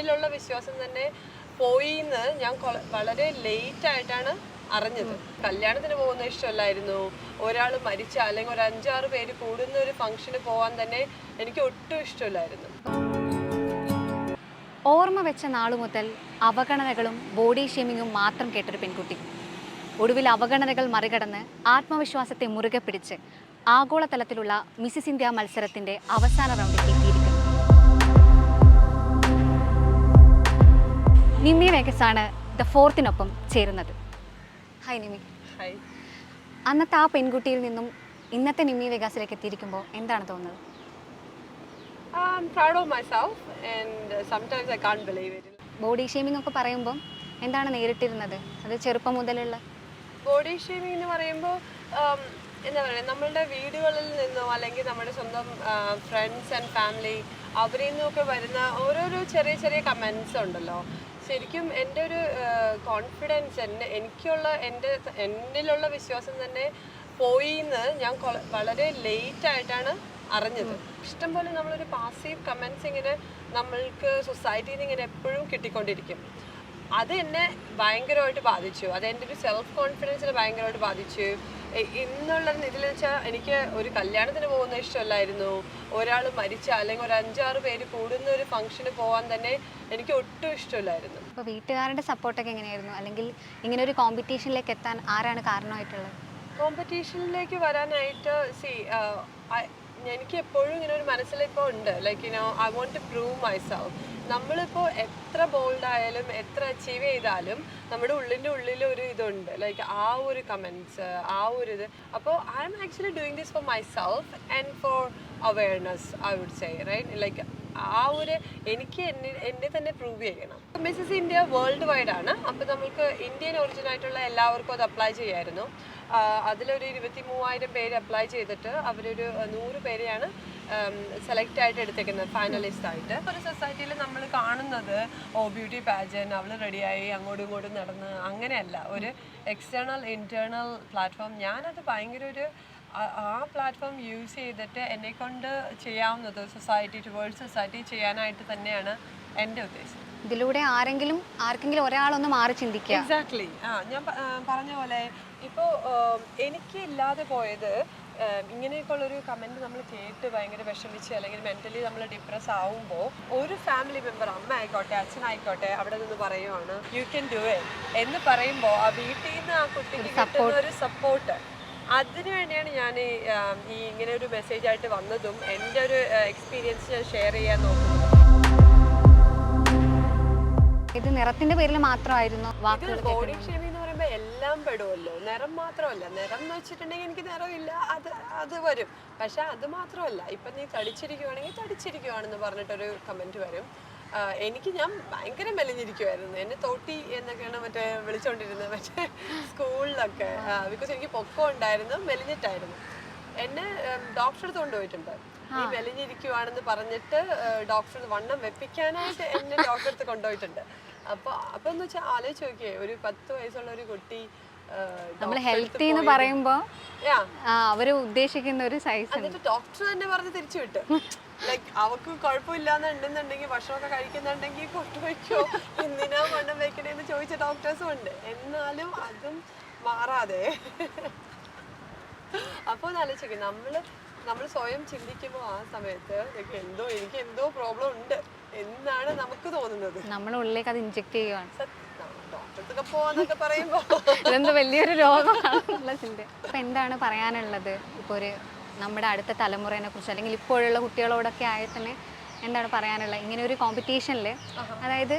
എന്നിലുള്ള വിശ്വാസം തന്നെ പോയി എന്ന് ഞാൻ വളരെ ലേറ്റ് ആയിട്ടാണ് അറിഞ്ഞത്. കല്യാണത്തിന് പോകുന്ന ഇഷ്ടമല്ലായിരുന്നു. ഒരാൾ മരിച്ച അല്ലെങ്കിൽ ഒരു അഞ്ചാറ് പേര് കൂടുന്ന ഒരു ഫംഗ്ഷന് പോകാൻ തന്നെ എനിക്ക് ഒട്ടും ഇഷ്ടമില്ലായിരുന്നു. ഓർമ്മ വെച്ച നാളു മുതൽ അവഗണനകളും ബോഡി ഷേമിങ്ങും മാത്രം കേട്ടൊരു പെൺകുട്ടി. ഒടുവിൽ അവഗണനകൾ മറികടന്ന് ആത്മവിശ്വാസത്തെ മുറുകെ പിടിച്ച് ആഗോളതലത്തിലുള്ള മിസിസ് ഇന്ത്യ മത്സരത്തിന്റെ അവസാന റൗണ്ടിൽ എത്തിയിരിക്കുന്നു. നിമ്മി വേഗസാണ് ദ ഫോർത്തിനൊപ്പം ചേരുന്നത്. ഹായ് നിമി. ഹായ് അന്നത്തെ ആ പെൺകുട്ടിയിൽ നിന്നും ഇന്നത്തെ നിമി വേഗാസിലേക്ക് എത്തിയിരിക്കുമ്പോൾ എന്താണ് തോന്നുന്നത്? I'm proud of myself and uh, sometimes I can't believe it. Body shaming ഒക്കെ പറയുമ്പോൾ എന്താണ് നേരിട്ടിരുന്നത്? അത് ചെറുപ്പം മുതലുള്ള ബോഡി ഷേമിംഗ് എന്ന് പറയുമ്പോൾ എന്താ പറയുക നമ്മളുടെ വീടുകളിൽ നിന്നോ അല്ലെങ്കിൽ നമ്മുടെ സ്വന്തം ഫ്രണ്ട്സ് ആൻഡ് ഫാമിലി അവരിൽ നിന്നൊക്കെ വരുന്ന ഓരോരോ ചെറിയ ചെറിയ കമൻസ് ഉണ്ടല്ലോ. ശരിക്കും എന്റെ ഒരു കോൺഫിഡൻസ് എന്നെ എനിക്കുള്ള എന്റെ എന്നിലുള്ള വിശ്വാസം തന്നെ പോയി എന്ന് ഞാൻ വളരെ ലേറ്റ് ആയിട്ടാണ് അറിഞ്ഞത്. ഇഷ്ടംപോലെ നമ്മളൊരു പാസീവ് കമൻസ് ഇങ്ങനെ നമ്മൾക്ക് സൊസൈറ്റിയിൽ നിന്ന് ഇങ്ങനെ എപ്പോഴും കിട്ടിക്കൊണ്ടിരിക്കും. അത് എന്നെ ഭയങ്കരമായിട്ട് ബാധിച്ചു. അത് എന്റെ ഒരു സെൽഫ് കോൺഫിഡൻസിനെ ഭയങ്കരമായിട്ട് ബാധിച്ചു. ഇന്നുള്ള ഇതിൽ വെച്ചാൽ എനിക്ക് ഒരു കല്യാണത്തിന് പോകുന്ന ഇഷ്ടമല്ലായിരുന്നു. ഒരാൾ മരിച്ച അല്ലെങ്കിൽ ഒരു അഞ്ചാറ് പേര് കൂടുന്ന ഒരു ഫംഗ്ഷന് പോകാൻ തന്നെ എനിക്ക് ഒട്ടും ഇഷ്ടമില്ലായിരുന്നു. അപ്പോൾ വീട്ടുകാരുടെ സപ്പോർട്ടൊക്കെ എങ്ങനെയായിരുന്നു? അല്ലെങ്കിൽ ഇങ്ങനെ ഒരു കോമ്പറ്റീഷനിലേക്ക് എത്താൻ ആരാണ് കാരണമായിട്ടുള്ളത്? കോമ്പറ്റീഷനിലേക്ക് വരാനായിട്ട് സി എനിക്ക് എപ്പോഴും ഇങ്ങനെ ഒരു മനസ്സിലിപ്പോൾ ഉണ്ട്. Like you know I want to prove myself നമ്മളിപ്പോൾ എത്ര ബോൾഡ് ആയാലും എത്ര അച്ചീവ് ചെയ്താലും നമ്മുടെ ഉള്ളിന്റെ ഉള്ളിൽ ഒരു ഇതുണ്ട്. ലൈക്ക് ആ ഒരു കമൻസ് ആ ഒരു ഇത്. അപ്പോൾ I am actually doing this for myself and for awareness I would say right like ആ ഒരു എനിക്ക് എന്നെ തന്നെ പ്രൂവ് ചെയ്യണം. മിസ്സസ് ഇന്ത്യ വേൾഡ് വൈഡ് ആണ്. അപ്പോൾ നമുക്ക് ഇന്ത്യൻ ഒറിജിൻ ആയിട്ടുള്ള എല്ലാവർക്കും അത് അപ്ലൈ ചെയ്യായിരുന്നു. അതിലൊരു ഇരുപത്തി മൂവായിരം പേര് അപ്ലൈ ചെയ്തിട്ട് അവരൊരു നൂറ് പേരെയാണ് സെലക്ട് ആയിട്ട് എടുത്തേക്കുന്നത് ഫൈനലിസ്റ്റ് ആയിട്ട്. ഒരു സൊസൈറ്റിയിൽ നമ്മൾ കാണുന്നത് ഓ ബ്യൂട്ടി പാജൻ അവൾ റെഡിയായി അങ്ങോട്ടും ഇങ്ങോട്ടും നടന്ന് അങ്ങനെയല്ല. ഒരു എക്സ്റ്റേണൽ ഇന്റേണൽ പ്ലാറ്റ്ഫോം ഞാനത് ഭയങ്കര ഒരു ആ- പ്ലാറ്റ്ഫോം യൂസ് ചെയ്തിട്ട് എന്നെ കൊണ്ട് ചെയ്യാവുന്നത് സൊസൈറ്റി ടുവേഴ്സ് സൊസൈറ്റി ചെയ്യാനായിട്ട് തന്നെയാണ് എന്റെ ഉദ്ദേശം. ഇതിലൂടെ ആരെങ്കിലും ആർക്കെങ്കിലും ഒരാളൊന്ന് മാറി ചിന്തിക്കുക. എക്സാക്ട്ലി ആ ഞാൻ പറഞ്ഞ പോലെ ഇപ്പോൾ എനിക്ക് ഇല്ലാതെ പോയത് ഇങ്ങനെയൊക്കെ ഇങ്ങനെയൊക്കെയുള്ളൊരു കമന്റ് നമ്മൾ കേട്ട് ഭയങ്കര വിഷമിച്ച് അല്ലെങ്കിൽ മെന്റലി നമ്മൾ ഡിപ്രസ് ആവുമ്പോൾ ഒരു ഫാമിലി മെമ്പർ അമ്മ ആയിക്കോട്ടെ അച്ഛനായിക്കോട്ടെ അവിടെ നിന്ന് പറയുവാണ് യു ക്യാൻ ഡു ഇറ്റ് എന്ന് പറയുമ്പോൾ ആ വീട്ടിൽ നിന്ന് ആ കുട്ടിക്ക് കിട്ടുന്ന ഒരു സപ്പോർട്ട് അതിനു വേണ്ടിയാണ് ഞാൻ ഈ ഇങ്ങനെ ഒരു മെസ്സേജ് ആയിട്ട് വന്നതും എന്റെ ഒരു എക്സ്പീരിയൻസ് ഞാൻ ഷെയർ ചെയ്യാൻ നോക്കുന്നത്. ഇത് നിറത്തിന്റെ പേരിൽ മാത്രമായിരുന്നു വാക്കുകൾ ബോഡി ഷേമിംഗ് എന്ന് പറയുമ്പോൾ എല്ലാം പെടുമല്ലോ നിറം മാത്രമല്ല. നിറം എന്ന് വെച്ചിട്ടുണ്ടെങ്കിൽ എനിക്ക് നിറമില്ല അത് അത് വരും. പക്ഷെ അത് മാത്രമല്ല. ഇപ്പം നീ തടിച്ചിരിക്കുവാണെങ്കിൽ തടിച്ചിരിക്കുവാണെന്ന് പറഞ്ഞിട്ടൊരു കമന്റ് വരും. എനിക്ക് ഞാൻ ഭയങ്കര മെലിഞ്ഞിരിക്കുമായിരുന്നു എന്നെ തോട്ടി എന്നൊക്കെയാണ് മറ്റേ വിളിച്ചോണ്ടിരുന്നത്. മറ്റേ സ്കൂളിലൊക്കെ. ബിക്കോസ് എനിക്ക് പൊക്കം ഉണ്ടായിരുന്നു മെലിഞ്ഞിട്ടായിരുന്നു. എന്നെ ഡോക്ടർ അടുത്ത് കൊണ്ടുപോയിട്ടുണ്ട്. ഈ മെലിഞ്ഞിരിക്കുവാണെന്ന് പറഞ്ഞിട്ട് ഡോക്ടർ വണ്ണം വെപ്പിക്കാനായിട്ട് എന്നെ ഡോക്ടർ അടുത്ത് കൊണ്ടുപോയിട്ടുണ്ട്. അപ്പൊ അപ്പൊ എന്ന് വെച്ചാൽ ആലോചിച്ച് നോക്കിയേ ഒരു പത്ത് വയസ്സുള്ള ഒരു കുട്ടി നമ്മൾ ഹെൽത്തി എന്ന് പറയുമ്പോൾ യാ. അവർ ഉദ്ദേശിക്കുന്ന ഒരു സൈസ് എന്നിട്ട് ഡോക്ടർ തന്നെ പറഞ്ഞ് തിരിച്ചു വിട്ടു ലൈക്ക് അവക്ക് കുഴപ്പമില്ലാന്നുണ്ടെന്നുണ്ടെങ്കിൽ ഭക്ഷണമൊക്കെ കഴിക്കുന്നുണ്ടെങ്കിൽ കൊണ്ടുവയ്ക്കോ എന്തിനാ വണ്ണം വെക്കണേന്ന് ചോദിച്ച ഡോക്ടേഴ്സും ഉണ്ട്. എന്നാലും അതും മാറാതെ. അപ്പോൾ ഒന്ന് ആലോചിക്കുക നമ്മൾ നമ്മൾ സ്വയം ചിന്തിക്കുമ്പോൾ ആ സമയത്ത് എന്തോ എനിക്ക് എന്തോ പ്രോബ്ലം ഉണ്ട് എന്നാണ് നമുക്ക് തോന്നുന്നത്. നമ്മുടെ ഉള്ളിലേക്ക് അത് ഇൻജെക്ട് ചെയ്യുവാണ്. ഡോക്ടർക്ക് പോവാന്നൊക്കെ പറയുമ്പോൾ ഇതെന്ത് വലിയൊരു രോഗമാണെന്നുള്ള ചിന്ത. അപ്പൊ എന്താണ് പറയാനുള്ളത്? ഇപ്പൊ ഒരു നമ്മുടെ അടുത്ത തലമുറയെ കുറിച്ച് അല്ലെങ്കിൽ ഇപ്പോഴുള്ള കുട്ടികളോടൊക്കെ ആയി തന്നെ എന്താണ് പറയാനുള്ളത്? ഇങ്ങനെ ഒരു കോമ്പറ്റീഷനിൽ അതായത്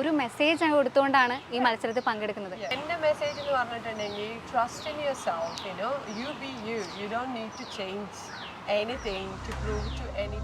ഒരു മെസ്സേജ് കൊടുത്തുകൊണ്ടാണ് ഈ മത്സരത്തിൽ പങ്കെടുക്കുന്നത്. എന്റെ മെസ്സേജ് എന്ന് പറഞ്ഞിട്ടുണ്ടെങ്കിൽ trust in yourself you know you be you you don't need to change anything to prove to any